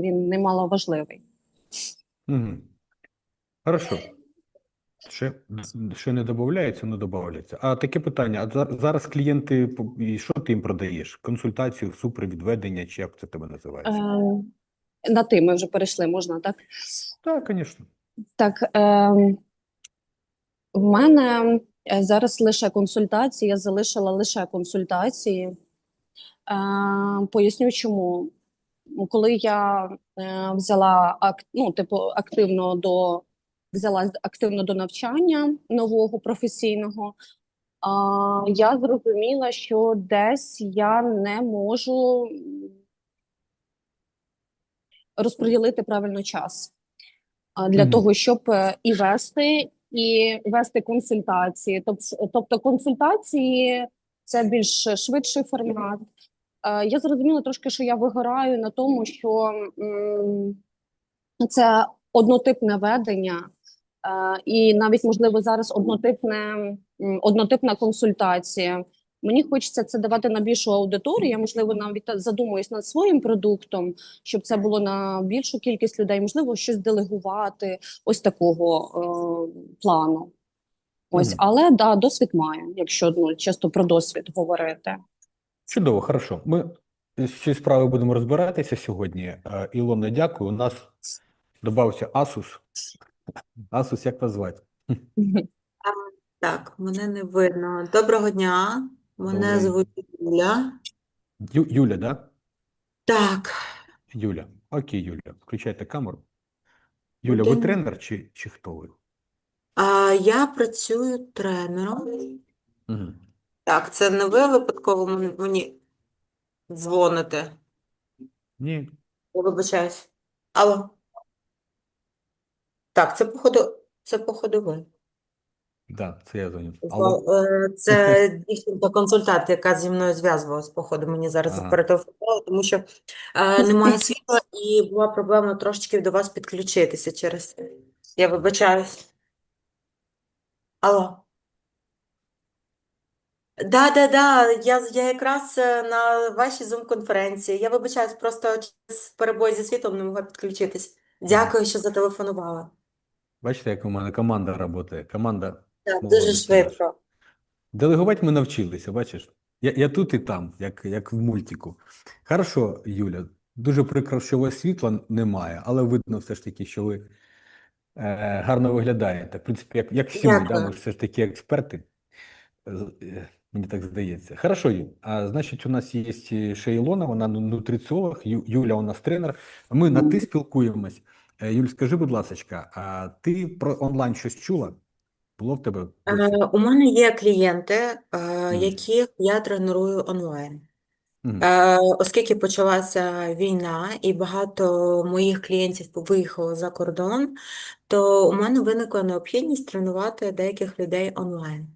він немало важливий. Угу. Хорошо. Ще, ще не додається, не додається. А таке питання: а зараз клієнти, і що ти їм продаєш? Консультацію, супровід, ведення, чи як це тебе називається? Ем, на ти ми вже перейшли, можна, так? Так, звісно. Так, ем, в мене е, зараз лише консультації, я залишила лише консультації. Е, поясню чому. Коли я е, взяла ну, типу, активно до взяла активно до навчання нового професійного, а, я зрозуміла, що десь я не можу розподілити правильно час для Мгм. того, щоб е, і вести, і вести консультації. Тобто, тобто консультації це більш швидший формат. Е, Я зрозуміла трошки, що я вигораю на тому, що це однотипне ведення, е, і навіть можливо зараз однотипне, однотипна консультація. Мені хочеться це давати на більшу аудиторію. Я можливо навіть задумуюсь над своїм продуктом, щоб це було на більшу кількість людей, можливо, щось делегувати, ось такого е, плану. Ось, але да, досвід маю, якщо ну, часто про досвід говорити. Чудово, хорошо. Ми з цією справою будемо розбиратися сьогодні. Е, Ілона, дякую. У нас додався Asus. Asus, як вас звати? Так, мене не видно. Доброго дня. Мене Доброго. звуть Юля. Ю, Юля, да? Так, Юля. Окей, Юля. Включайте камеру. Юля, ви Окей. тренер чи, чи хто ви? а, я працюю тренером. Угу. Так, це не ви випадково мені- дзвоните. Ні. Я вибачаюсь. Алло. Так, це походу, це походу ви. Да, це я дзвоню. Бо, Алло. е, Це дівчинка-консультант, яка зі мною зв'язувалась, походу, мені зараз Ага. перетелефонувала, тому що е, немає світла і була проблема трошечки до вас підключитися через це. Я вибачаюсь. Алло. Да, да, да, я, я якраз е, на вашій Zoom-конференції. Я вибачаюсь, просто через перебой зі світлом не могла підключитись. Дякую, що зателефонувала. Бачите, як у мене команда працює. Команда Так, дуже швидко. Делегувати ми навчилися, бачиш? Я, я тут і там, як, як в мультику. Хорошо, Юля. Дуже прикро, що у вас світла немає, але видно все ж таки, що ви е, гарно виглядаєте. В принципі, як, як всі ми, да, Дякую. ми ж все ж таки експерти. Е, Мені так здається. Хорошо, Юль. А значить, у нас є ще Ілона, вона ну- нутриціолог, Ю- Юля у нас тренер. Ми на ти спілкуємось. Е, Юль, скажи, будь ласка, а ти про онлайн щось чула? Було в тебе? У мене є клієнти, яких я треную онлайн. Оскільки почалася війна і багато моїх клієнтів виїхало за кордон, то у мене виникла необхідність тренувати деяких людей онлайн.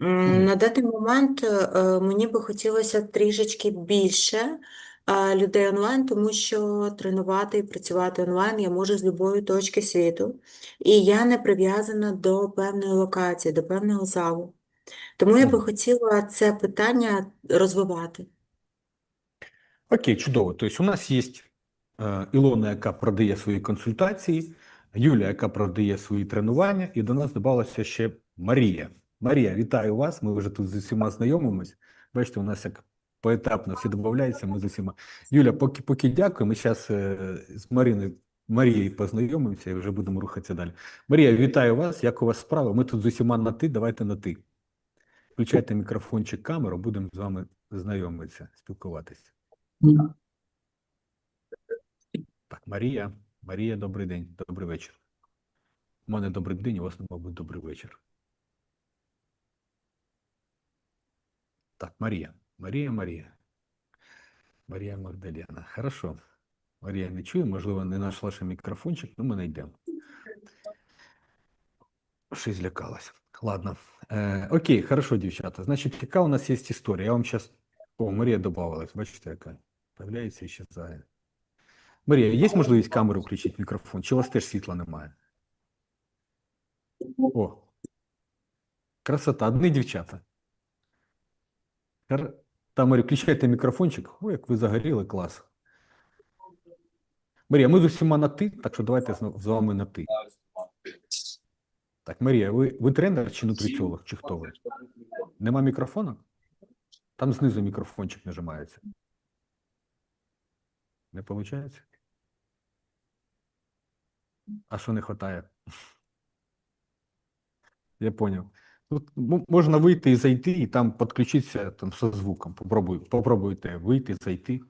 М, На даний момент е, мені би хотілося трішечки більше е, людей онлайн, тому що тренувати і працювати онлайн я можу з будь-якої точки світу, і я не прив'язана до певної локації, до певного залу. Тому я би Мгм. хотіла це питання розвивати. Окей, чудово. Тобто у нас є е, Ілона, яка продає свої консультації, Юля, яка продає свої тренування, і до нас додалася ще Марія. Марія, вітаю вас. Ми вже тут з усіма знайомимось. Бачите, у нас як поетапно всі додаються, ми з усіма. Юля, поки, поки дякую, ми зараз з Маріною, Марією познайомимося і вже будемо рухатися далі. Марія, вітаю вас. Як у вас справа? Ми тут з усіма на ти, давайте на ти. Включайте мікрофончик, камеру, будемо з вами знайомитися, спілкуватися. Так, Марія. Марія, добрий день, добрий вечір. У мене добрий день, у вас, мабуть, добрий вечір. Так, Марія. Марія, Марія. Марія Магдалена. Хорошо. Марія не чує, можливо, не знайшла ще мікрофончик, ну ми знайдемо. Щось злякалась. Ладно. Е, окей, хорошо, дівчата. Значить, яка у нас є історія? Я вам зараз... О, Марія додавалась, бачите, яка? Появляється і щезає. Марія, є можливість камеру включити мікрофон? Чи у вас теж світла немає? О, красота, одні дівчата. Та, Марі, включайте мікрофончик. О, як ви загоріли, клас. Марія, ми з усіма на ти, так що давайте з вами на ти. Так, Марія, ви, ви тренер чи нутриціолог, чи хто ви? Нема мікрофона? Там знизу мікрофончик нажимається. Не виходить? А що не вистачає? Я понял. Тут можна вийти і зайти, і там підключитися там, со звуком. Попробуй, попробуйте вийти, зайти.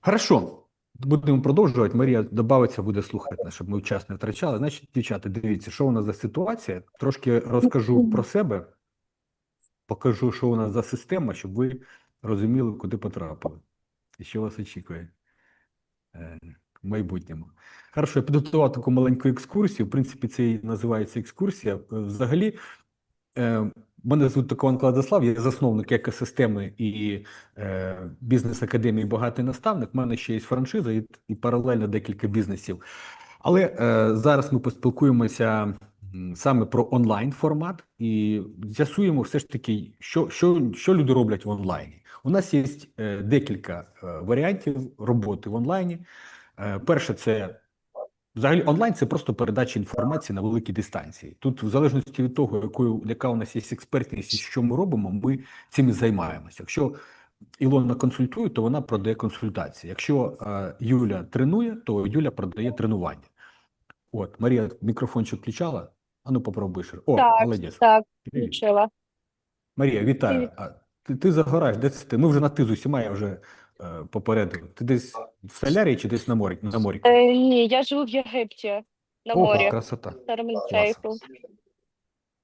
Хорошо. Будемо продовжувати. Марія додається, буде слухати щоб ми час не втрачали. Значить, дівчата, дивіться, що у нас за ситуація. Трошки розкажу про себе, покажу, що у нас за система, щоб ви розуміли, куди потрапили. І що вас очікує е, в майбутньому. Хорошо, я підготував таку маленьку екскурсію. В принципі, це і називається екскурсія. Е, Взагалі, е, мене звуть Такован Кладислав, я засновник екосистеми і е, бізнес-академії Багатий наставник. У мене ще є франшиза і, і паралельно декілька бізнесів. Але е, зараз ми поспілкуємося саме про онлайн формат і з'ясуємо все ж таки, що, що, що люди роблять в онлайні. У нас є е, декілька е, варіантів роботи в онлайні. Е, перше, це взагалі онлайн це просто передача інформації на великі дистанції. Тут, в залежності від того, якою яка у нас є експертність і що ми робимо, ми цим і займаємося. Якщо Ілона консультує, то вона продає консультації. Якщо е, Юля тренує, то Юля продає тренування. От, Марія, мікрофончик включала? А ну попробуй ще. О, Так, молодець. Так, включила. Марія, вітаю. Привіт. Ти, ти загораєш, де це ти? Ми вже на ти з усіма, я вже е. Ти десь в солярії чи десь на морі? На морі? Е, ні, я живу в Єгипті на Ого, морі. красота. Шарм-ель-Шейху.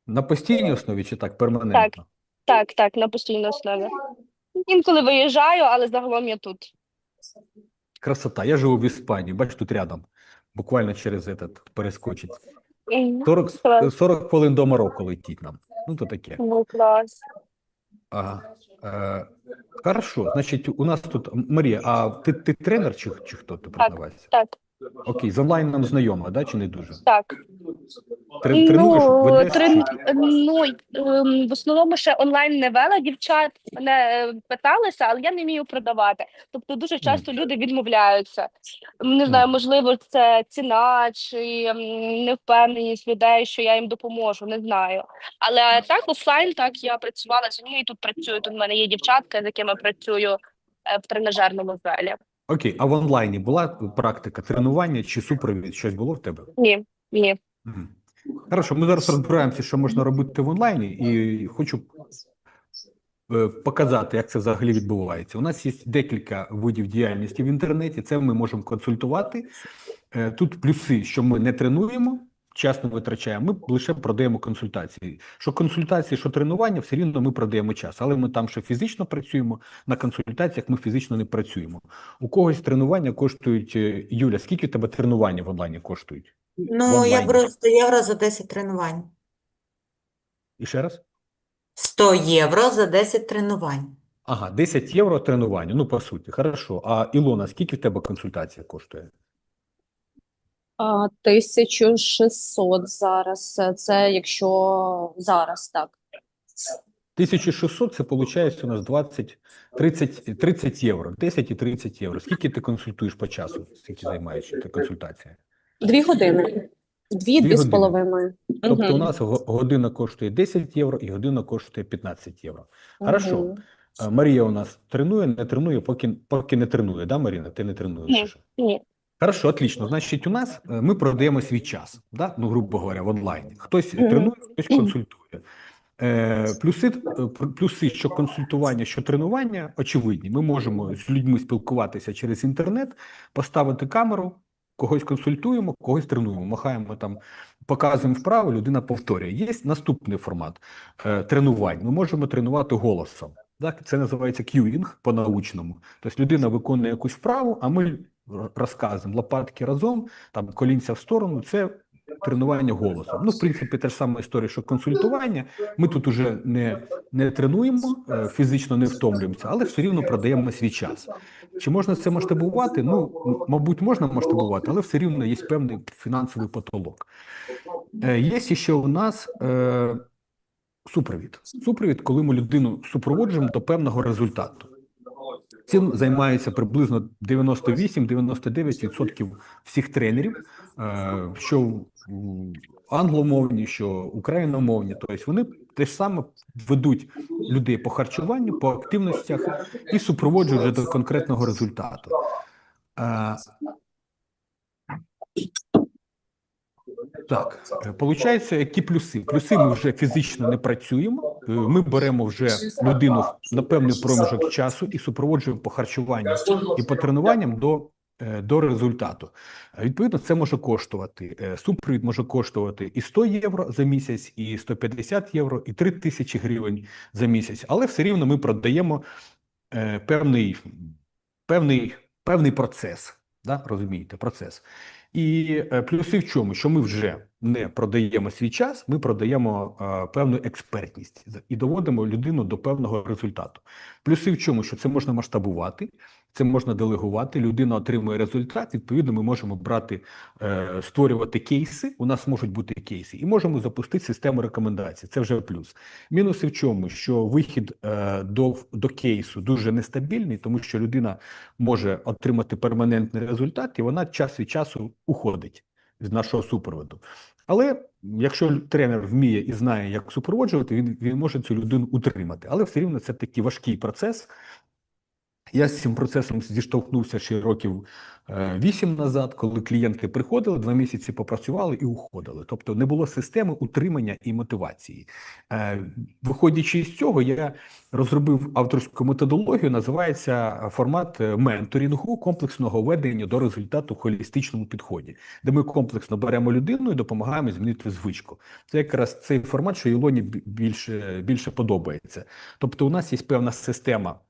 На постійній основі чи так, перманентно? Так, так, на постійній основі. Інколи виїжджаю, але загалом я тут. Красота. Я живу в Іспанії, бач, тут рядом. Буквально через этот перескочить. Мгм. 40, Клас. 40 хвилин до Марокко летіть нам. Ну, то таке. Ну, клас. Ага. Е, хорошо, значить, у нас тут Марія, а ти, ти тренер чи, чи хто ти признавайся? Так, Окей, з онлайном знайома, да, чи не дуже? так. Трен- тренуєш, Ну, ведеш? трен... ну, ем, в основному ще онлайн не вела. Дівчат мене е, питалися, але я не вмію продавати. Тобто дуже часто люди відмовляються. М, Не знаю, Мгм. можливо, це ціна чи ем, невпевненість людей, що я їм допоможу. Не знаю. Але так, офлайн, так я працювала з однією тут працюю. Тут в мене є дівчатка, з якими працюю е, в тренажерному залі. Окей, а в онлайні була практика тренування чи супровід? Щось було в тебе? Ні, ні. Хорошо, ми зараз розбираємося, що можна робити в онлайні, і хочу е, показати, як це взагалі відбувається. У нас є декілька видів діяльності в інтернеті. Це ми можемо консультувати. Е, Тут плюси, що ми не тренуємо, час не витрачаємо. Ми лише продаємо консультації. Що консультації, що тренування, все рівно ми продаємо час, але ми там ще фізично працюємо. На консультаціях ми фізично не працюємо. У когось тренування коштують е, Юля. Скільки у тебе тренування в онлайні коштують? Ну, я онлайні. беру 100 євро за 10 тренувань. І ще раз? 100 євро за 10 тренувань. Ага, 10 євро тренування. Ну, по суті, хорошо. А Ілона, скільки в тебе консультація коштує? А, 1600 зараз. Е, Це якщо зараз так. 1600 це виходить у нас 20, 30, 30 євро. 10 і 30 євро. Скільки ти консультуєш по часу? Скільки займаєшся ти консультація? Дві години. Дві, дві з половиною. Тобто у нас го- година коштує 10 євро і година коштує 15 євро. Хорошо. Мгм. Марія у нас тренує, не тренує, поки, поки не тренує, да, Маріна? Ти не тренуєш Ні. Ні. Хорошо, отлично. Значить, у нас е, ми продаємо свій час, да? ну, грубо говоря, в онлайні. Хтось Мгм. тренує, хтось консультує. Е, плюси, е, плюси, що консультування, що тренування, очевидні. Ми можемо з людьми спілкуватися через інтернет, поставити камеру, когось консультуємо, когось тренуємо, махаємо там, показуємо вправо, людина повторює. Є наступний формат е, тренувань. Ми можемо тренувати голосом. Так, це називається к'юінг по-научному. Тобто людина виконує якусь вправу, а ми р- розказуємо лопатки разом, там колінця в сторону. Це тренування голосом. Ну, в принципі, та ж сама історія, що консультування. Ми тут уже не, не тренуємо, е, фізично не втомлюємося, але все рівно продаємо свій час. Чи можна це масштабувати? Ну, мабуть, можна масштабувати, але все рівно є певний фінансовий потолок. Е, Є ще у нас е, супровід. Супровід, коли ми людину супроводжуємо до певного результату. Цим займається приблизно 98-99% всіх тренерів, е, що англомовні, що україномовні. Тобто вони те ж саме ведуть людей по харчуванню, по активностях і супроводжують до конкретного результату. Е, Так, получається, які плюси? Плюси ми вже фізично не працюємо. Е, Ми беремо вже людину на певний проміжок часу і супроводжуємо по харчуванню і по тренуванням до, е, до результату. Відповідно, це може коштувати. е, Супровід може коштувати і 100 євро за місяць, і 150 євро, і 3 тисячі гривень за місяць. Але все рівно ми продаємо певний, певний, певний процес. Да? Розумієте, процес. І е, плюси в чому? Що ми вже не продаємо свій час, ми продаємо е, певну експертність і доводимо людину до певного результату. Плюси в чому? Що це можна масштабувати, це можна делегувати. Людина отримує результат. Відповідно, ми можемо брати, е, створювати кейси. У нас можуть бути кейси, і можемо запустити систему рекомендацій. Це вже плюс. Мінуси в чому? Що вихід е, до, до кейсу дуже нестабільний, тому що людина може отримати перманентний результат, і вона час від часу уходить з нашого супроводу. Але якщо тренер вміє і знає, як супроводжувати, він, він може цю людину утримати. Але все рівно це такий важкий процес. Я з цим процесом зіштовхнувся ще років е, вісім назад, коли клієнти приходили, два місяці попрацювали і уходили. Тобто не було системи утримання і мотивації. Е, Виходячи з цього, я розробив авторську методологію, називається формат е, менторінгу комплексного ведення до результату в холістичному підході, де ми комплексно беремо людину і допомагаємо змінити звичку. Це якраз цей формат, що Ілоні більше, більше подобається. Тобто, у нас є певна система,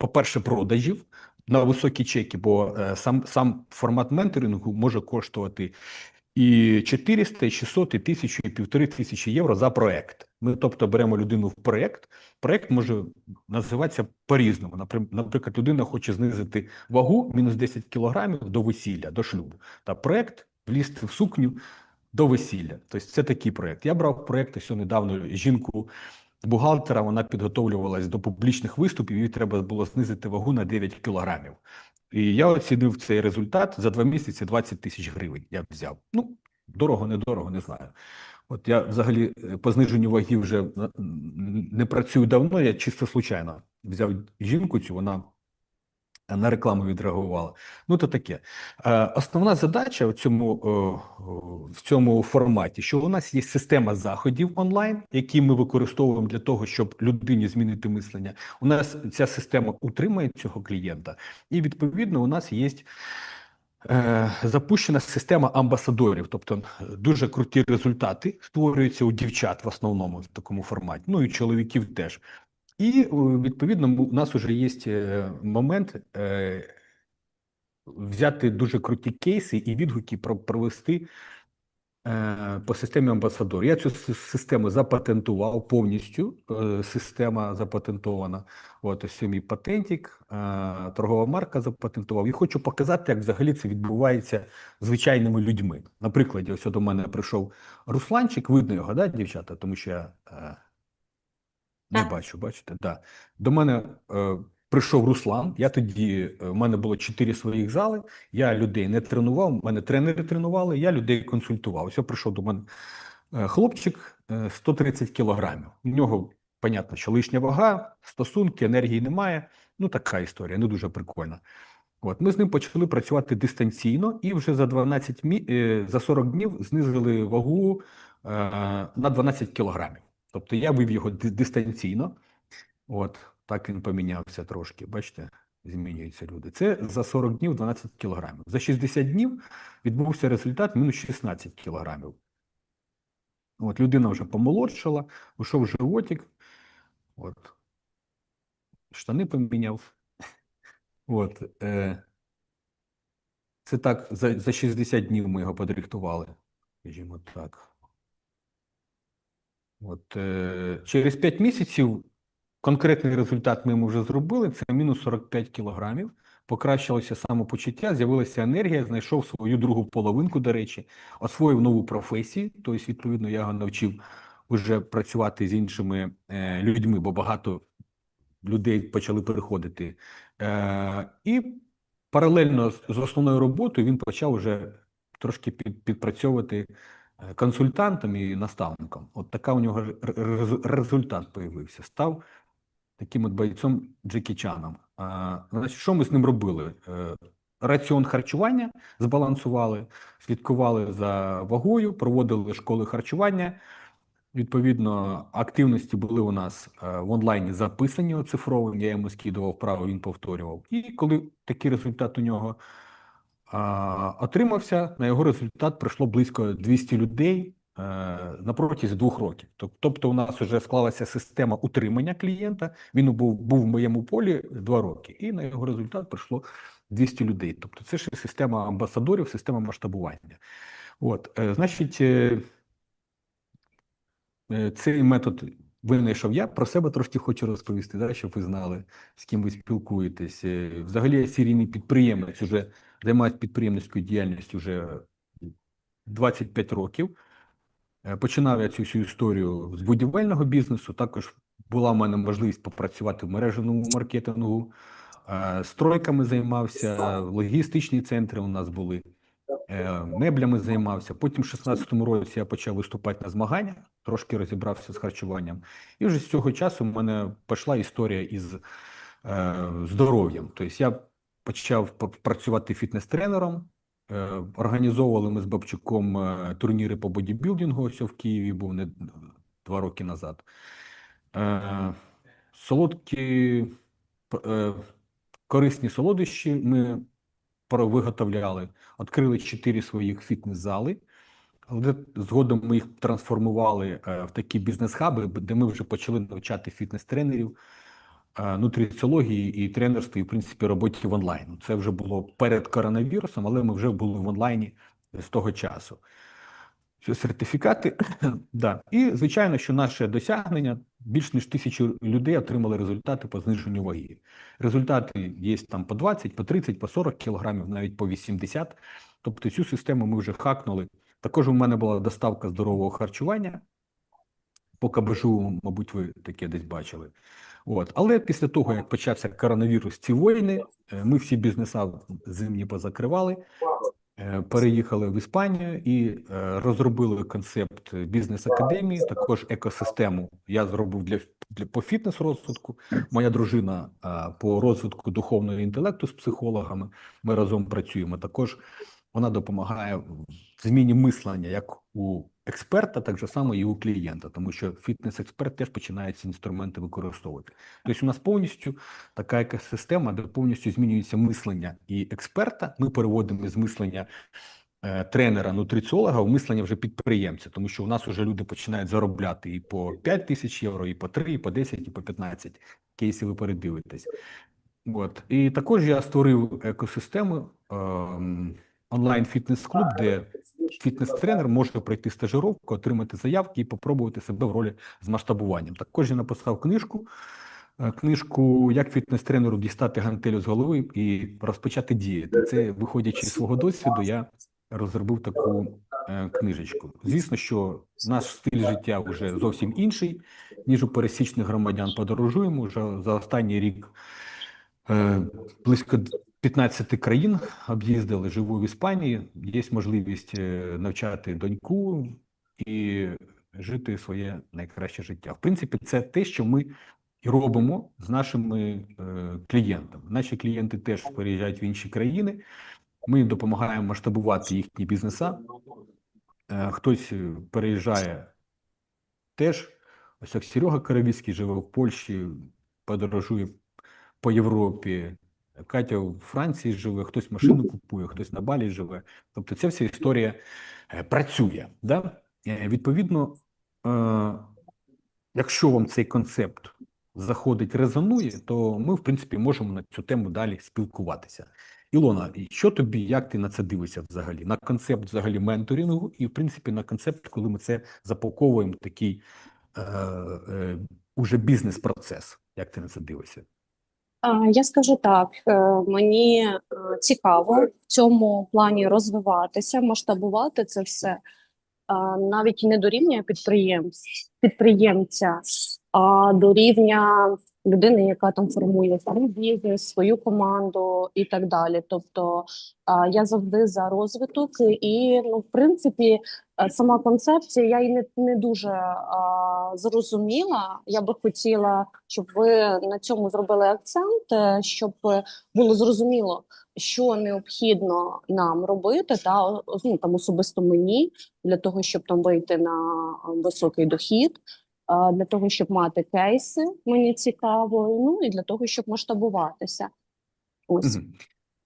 по-перше, продажів на високі чеки, бо е, сам, сам формат менторингу може коштувати і 400, і 600, і 1000, і 1500 євро за проект. Ми, тобто, беремо людину в проект. Проект може називатися по-різному. Наприклад, людина хоче знизити вагу мінус 10 кілограмів до весілля, до шлюбу. Та проект влізти в сукню до весілля. Тобто це такий проект. Я брав проект ось недавно жінку. Бухгалтера вона підготовлювалась до публічних виступів, їй треба було знизити вагу на 9 кілограмів. І я оцінив цей результат за два місяці 20 тисяч гривень. Я взяв. Ну, дорого, недорого, не знаю. От я взагалі е, по зниженню ваги вже е, не працюю давно. Я чисто случайно взяв жінку цю, вона на рекламу відреагувала. Ну, то таке. Е, Основна задача в цьому, е, в цьому форматі, що у нас є система заходів онлайн, які ми використовуємо для того, щоб людині змінити мислення. У нас ця система утримує цього клієнта, і відповідно у нас є. е, Запущена система амбасадорів, тобто дуже круті результати створюються у дівчат в основному в такому форматі, ну і чоловіків теж. І е, відповідно у нас вже є е, момент е, взяти дуже круті кейси і відгуки про- провести по системі амбасадор. Я цю систему запатентував повністю. Система запатентована. От ось мій патентик, е, торгова марка запатентував. І хочу показати, як взагалі це відбувається звичайними людьми. Наприклад, ось до мене прийшов Русланчик, видно його, да, дівчата, тому що я не Так. бачу, бачите? Да. До мене е, прийшов Руслан. Я тоді, е, в мене було чотири своїх зали. Я людей не тренував, мене тренери тренували, я людей консультував. Ось прийшов до мене е, хлопчик е, 130 кілограмів. У нього, понятно, що лишня вага, стосунки, енергії немає. Ну, така історія, не дуже прикольна. От ми з ним почали працювати дистанційно, і вже за 12 мі... е, за 40 днів знизили вагу е, на 12 кілограмів. Тобто я вивів його дистанційно. От так він помінявся трошки. Бачите, змінюються люди. Це за 40 днів 12 кілограмів. За 60 днів відбувся результат мінус 16 кілограмів. От людина вже помолодшала, ушов животик. От. Штани поміняв. От. Е, це так, за, за 60 днів ми його подрихтували. Скажімо так. От, е, через 5 місяців конкретний результат ми вже зробили. Це мінус 45 кілограмів. Покращилося самопочуття, з'явилася енергія, знайшов свою другу половинку, до речі, освоїв нову професію. Тобто, відповідно, я його навчив вже працювати з іншими е, людьми, бо багато людей почали переходити Е, і паралельно з, основною роботою він почав уже трошки під, підпрацьовувати консультантом і наставником. От така у нього результат появився. Став таким от бойцом Джекі Чаном. Значить, що ми з ним робили? Е, раціон харчування збалансували, слідкували за вагою, проводили школи харчування. Відповідно, активності були у нас е, в онлайні записані оцифровані, я йому скидував вправо, він повторював. І коли такий результат у нього отримався, на його результат прийшло близько 200 людей е, на протязі двох років. Тобто, у нас вже склалася система утримання клієнта. Він був, був в моєму полі два роки, і на його результат прийшло 200 людей. Тобто, це ж система амбасадорів, система масштабування. От, е, значить. е, Цей метод винайшов я. Про себе трошки хочу розповісти, да, щоб ви знали, з ким ви спілкуєтесь. Взагалі, я серійний підприємець, уже займаюся підприємницькою діяльністю вже 25 років. Е, Починав я цю всю історію з будівельного бізнесу. Також була в мене можливість попрацювати в мережевому маркетингу. Е, Стройками займався, логістичні центри у нас були е, меблями займався. Потім, в 16-му році, я почав виступати на змаганнях, трошки розібрався з харчуванням. І вже з цього часу в мене пішла історія із здоров'ям. Тобто я почав працювати фітнес-тренером. Е, організовували ми з Бабчуком е, турніри по бодібілдингу. Ось в Києві був не два роки назад. Е, солодкі, корисні солодощі ми виготовляли, відкрили чотири своїх фітнес-зали, але згодом ми їх трансформували в такі бізнес-хаби, де ми вже почали навчати фітнес-тренерів, нутриціології і тренерстві, і, в принципі, роботі в онлайн. Це вже було перед коронавірусом, але ми вже були в онлайні з того часу. Сертифікати, да. І звичайно, що наше досягнення більш ніж тисячу людей отримали результати по зниженню ваги. Результати є там по 20, по 30, по 40 кілограмів, навіть по 80. Тобто цю систему ми вже хакнули. Також у мене була доставка здорового харчування. По кабежу, мабуть, ви таке десь бачили. От. Але після того, як почався коронавірус, ці воїни, е, ми всі бізнеса зимні позакривали, е, переїхали в Іспанію і е, розробили концепт бізнес-академії, також екосистему. Я зробив для, для по фітнес-розвитку. Моя дружина по розвитку духовного інтелекту з психологами. Ми разом працюємо. Також вона допомагає в зміні мислення як у експерта, так же само і у клієнта, тому що фітнес-експерт теж починає ці інструменти використовувати. Тобто у нас повністю така екосистема, де повністю змінюється мислення і експерта. Ми переводимо з мислення е, тренера, нутриціолога в мислення вже підприємця, тому що у нас вже люди починають заробляти і по 5 тисяч євро, і по 3, і по 10, і по 15 кейсів ви передивитесь. От. І також я створив екосистему ем, онлайн-фітнес-клуб, де фітнес-тренер може пройти стажировку, отримати заявки і попробувати себе в ролі з масштабуванням. Також я написав книжку. е, Книжку як фітнес-тренеру дістати гантелю з голови і розпочати діяти. Це виходячи з свого досвіду, я розробив таку е, книжечку. Звісно, що наш стиль життя вже зовсім інший, ніж у пересічних громадян. Подорожуємо вже за останній рік. е, Близько 15 країн об'їздили, живу в Іспанії. Є можливість е, навчати доньку і жити своє найкраще життя. В принципі, це те, що ми і робимо з нашими е, клієнтами. Наші клієнти теж переїжджають в інші країни. Ми допомагаємо масштабувати їхні бізнеса. Е, хтось переїжджає теж. Ось як Серега Каравіцький живе в Польщі, подорожує по Європі. Катя в Франції живе, хтось машину купує, хтось на Балі живе. Тобто ця вся історія е, працює. Да? Е, Відповідно, е, якщо вам цей концепт заходить, резонує, то ми, в принципі, можемо на цю тему далі спілкуватися. Ілона, що тобі, як ти на це дивишся взагалі? На концепт взагалі менторингу, і, в принципі, на концепт, коли ми це запаковуємо такий е, е, уже бізнес-процес. Як ти на це дивишся? Я скажу так, е, мені е, цікаво в цьому плані розвиватися, масштабувати це все навіть не до рівня підприємця, підприємця, а до рівня людини, яка там формує свій бізнес, свою команду і так далі. Тобто я завжди за розвиток, і ну, в принципі, е, сама концепція я її не, не дуже а, зрозуміла. Я би хотіла, щоб ви на цьому зробили акцент, е, щоб було зрозуміло, що необхідно нам робити, та ну, там особисто мені для того, щоб там вийти на високий дохід. Для того, щоб мати кейси, мені цікаво, ну і для того, щоб масштабуватися. Ось.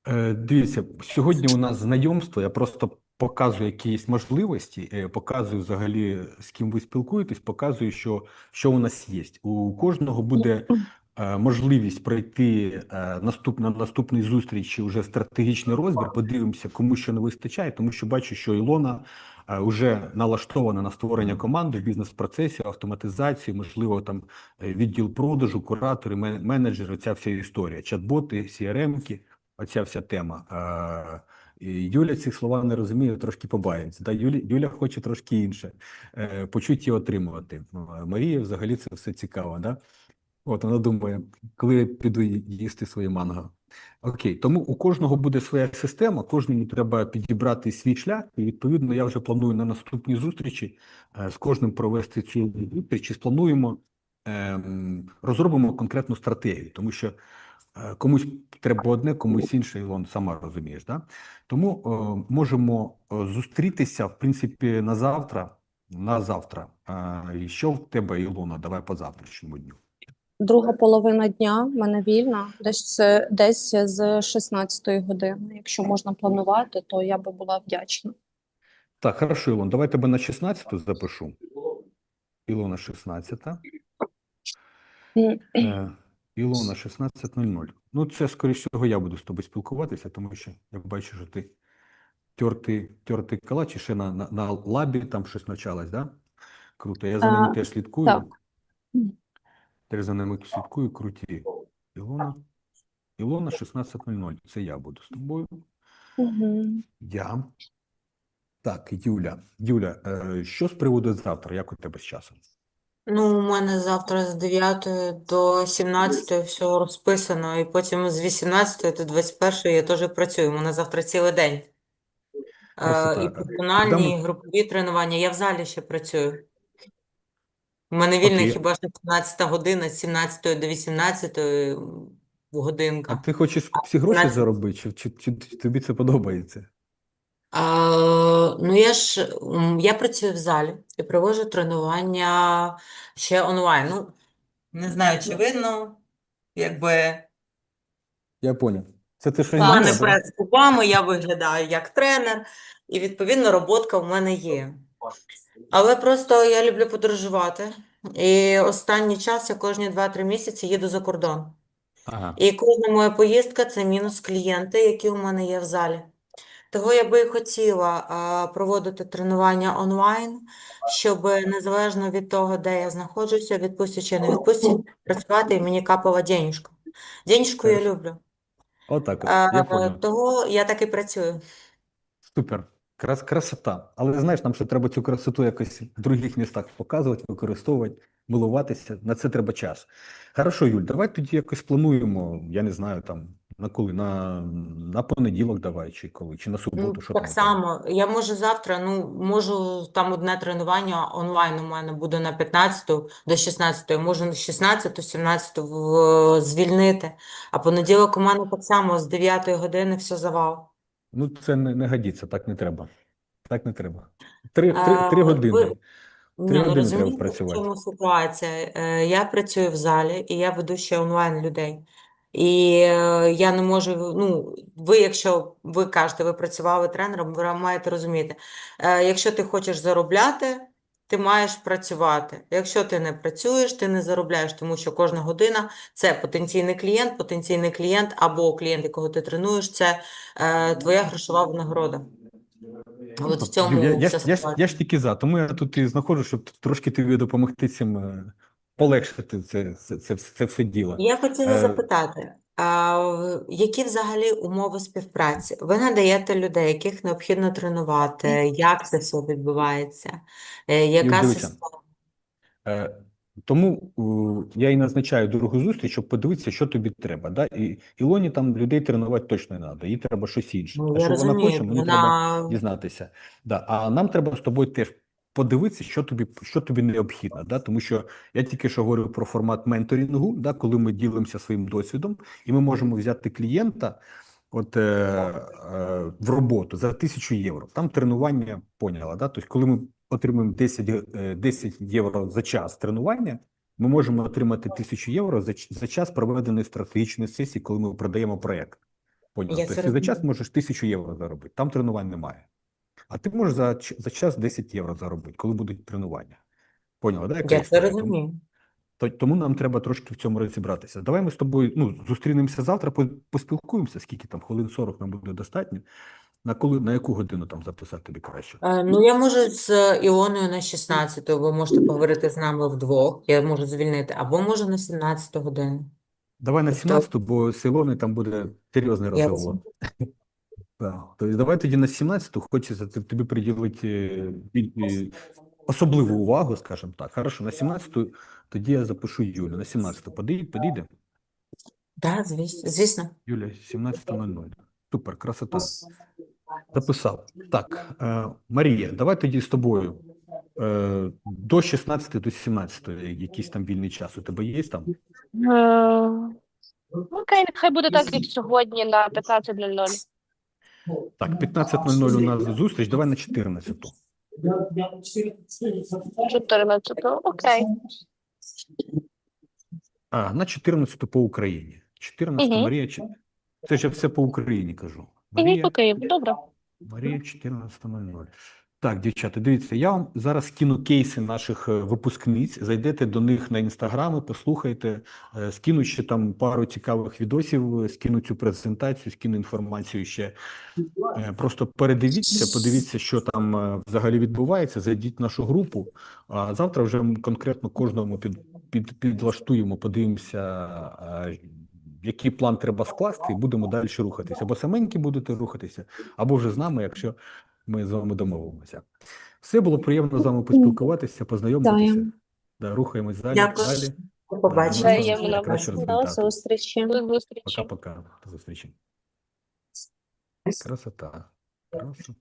Е, Дивіться, сьогодні у нас знайомство. Я просто показую якісь можливості, е, показую взагалі, з ким ви спілкуєтесь, показую, що, що у нас є. У кожного буде е, можливість пройти е, наступ, на наступній зустрічі вже стратегічний розбір. Подивимося, кому що не вистачає, тому що бачу, що Ілона е, вже налаштована на створення команди, бізнес-процесів, автоматизацію, можливо, там е, відділ продажу, куратори, мен- менеджери, ця вся історія, чат-боти, CRM-ки, оця вся тема. Е, і Юля ці слова не розуміє, трошки побається. Да? Юля, Юля хоче трошки інше, е, почуття отримувати. Марія взагалі це все цікаво. Да? От вона думає, коли я піду їсти своє манго. Окей, тому у кожного буде своя система, кожному треба підібрати свій шлях, і відповідно я вже планую на наступні зустрічі е, з кожним провести цю зустріч і сплануємо, ем, розробимо конкретну стратегію, тому що е, комусь треба одне, комусь інше, Ілон, сама розумієш, да? Тому е, можемо зустрітися, в принципі, на завтра, на завтра. Що в тебе, Ілона, давай по завтрашньому дню. Друга половина дня в мене вільна, десь це десь з 16 години. Якщо можна планувати, то я би була вдячна. Так, хорошо, Ілон, давай тебе на 16 запишу. Ілона 16. М, Е, Ілона 16.00. Ну, це, скоріш всього, я буду з тобою спілкуватися, тому що я бачу, що ти тертий, тертий калач, і ще на, на, на лабі там щось почалось, да? Круто. Я за ними А, теж слідкую. так. Теж за ними слідкую, круті. Ілона. Ілона 16.00. Це я буду з тобою. Мгм. Я. Так, Юля. Юля, е, що з приводу завтра? Як у тебе з часом? Ну, у мене завтра з 9 до 17 все розписано, і потім з 18 до 21 я теж працюю. У мене завтра цілий день. Е, і персональні, і групові тренування. Я в залі ще працюю. У мене вільна Окей. хіба що 15 година, з 17 до 18 А ти хочеш всі гроші 17. заробити, чи, чи, чи тобі це подобається? А, ну, я ж м, я працюю в залі і проводжу тренування ще онлайн. Ну, не знаю, чи видно, якби Я поняв. Це ти щось мене змінила, да? прес кубами, я виглядаю як тренер, і відповідно роботка в мене є. Але просто я люблю подорожувати. І останній час я кожні 2-3 місяці їду за кордон. Ага. І кожна моя поїздка це мінус клієнти, які у мене є в залі. Того я би і хотіла а, проводити тренування онлайн, щоб незалежно від того, де я знаходжуся, відпустці чи не відпустці, працювати і мені капала денежка. Денежку я люблю. Отак от, я А, поняв. того я так і працюю. Супер. Крас, красота. Але знаєш, нам ще треба цю красоту якось в других містах показувати, використовувати, милуватися. На це треба час. Хорошо, Юль, давай тоді якось плануємо, я не знаю, там, на коли, на, на понеділок давай, чи коли, чи на Ну, суботу, що Так там само, я можу завтра, ну, можу там одне тренування онлайн у мене буде на 15 до 16, можу на 16, 17 в- звільнити, а понеділок у мене так само з 9 години все завал. Ну, це не, не годиться, так не треба. Так не треба. Три, три, А, три години. Три не, години треба працювати. в чому ситуація? Е, Я працюю в залі і я веду ще онлайн людей. І е, я не можу, ну, ви, якщо ви кажете, ви працювали тренером, ви маєте розуміти, е, якщо ти хочеш заробляти, ти маєш працювати. Якщо ти не працюєш, ти не заробляєш, тому що кожна година це потенційний клієнт, потенційний клієнт або клієнт, якого ти тренуєш, це е, твоя грошова винагорода. От в цьому я, я, ж- я, ж- я ж тільки за, тому я тут і знаходжу, щоб трошки тобі допомогти цим е, полегшити це, це, це, це все діло. Я хотіла Е, запитати, які взагалі умови співпраці? Ви надаєте людей, яких необхідно тренувати? Як це все відбувається? Е, Яка система? Е, Тому е, я і назначаю другу зустріч, щоб подивитися, що тобі треба. Да? І Ілоні там людей тренувати точно не треба, їй треба щось інше. Ну, а я що вона хоче, мені треба дізнатися. Да. А нам треба з тобою теж подивитися, що тобі, що тобі необхідно. Да? Тому що я тільки що говорив про формат менторингу, да? коли ми ділимося своїм досвідом, і ми можемо взяти клієнта от, е, е, в роботу за тисячу євро. Там тренування поняла. Да? Тобто, коли ми отримуємо 10, е, 10 євро за час тренування, ми можемо отримати тисячу євро за, за час проведеної стратегічної сесії, коли ми продаємо проєкт. Це Тобто, ти за час можеш тисячу євро заробити, там тренувань немає. А ти можеш за, за час 10 євро заробити, коли будуть тренування. Поняла, да? яка я це розумію. то- Тому нам треба трошки в цьому розібратися. Давай ми з тобою ну, зустрінемося завтра, поспілкуємося, скільки там, хвилин 40 нам буде достатньо. На, коли, на яку годину там записати тобі краще? Е, Ну, я можу з Іоною на 16 ви можете поговорити з нами вдвох, я можу звільнити, або можу на 17 годину. Давай на Тобто- 17, бо з Ілоною там буде серйозний Я розговор. Так. Тобто давай тоді на 17 хочеться тобі приділити е, особливу увагу, скажімо так. Хорошо, на 17 тоді я запишу Юлю. На 17 подійде? подійде? Так, звісно. Юля, 17.00. Супер, красота. Записав. Так, е, Марія, давай тоді з тобою е, до 16 до 17, якийсь там вільний час у тебе є там? Е, Окей, нехай буде так, як сьогодні на 15.00. Так, 15.00 у нас зустріч, давай на 14. 14. Окей. А, на 14 по Україні. 14 Мгм. Марія, чи- це ж я все по Україні кажу. Марія, По Києву. Добре. Марія 14.00. Так, дівчата, дивіться, я вам зараз скину кейси наших е, випускниць. Зайдете до них на інстаграми, послухайте, е, скину ще там пару цікавих відосів, скину цю презентацію, скину інформацію ще. Е, Просто передивіться, подивіться, що там взагалі відбувається. Зайдіть в нашу групу. А завтра вже конкретно кожному під, під, підлаштуємо, подивимося, який план треба скласти, і будемо далі рухатися. Або саменькі будете рухатися, або вже з нами, якщо ми з вами домовимося. Все було приємно з вами поспілкуватися, познайомитися. Да, рухаємось далі. Дякую. далі. До побачення. До зустрічі. Пока-пока. До зустрічі. Красота. Красота.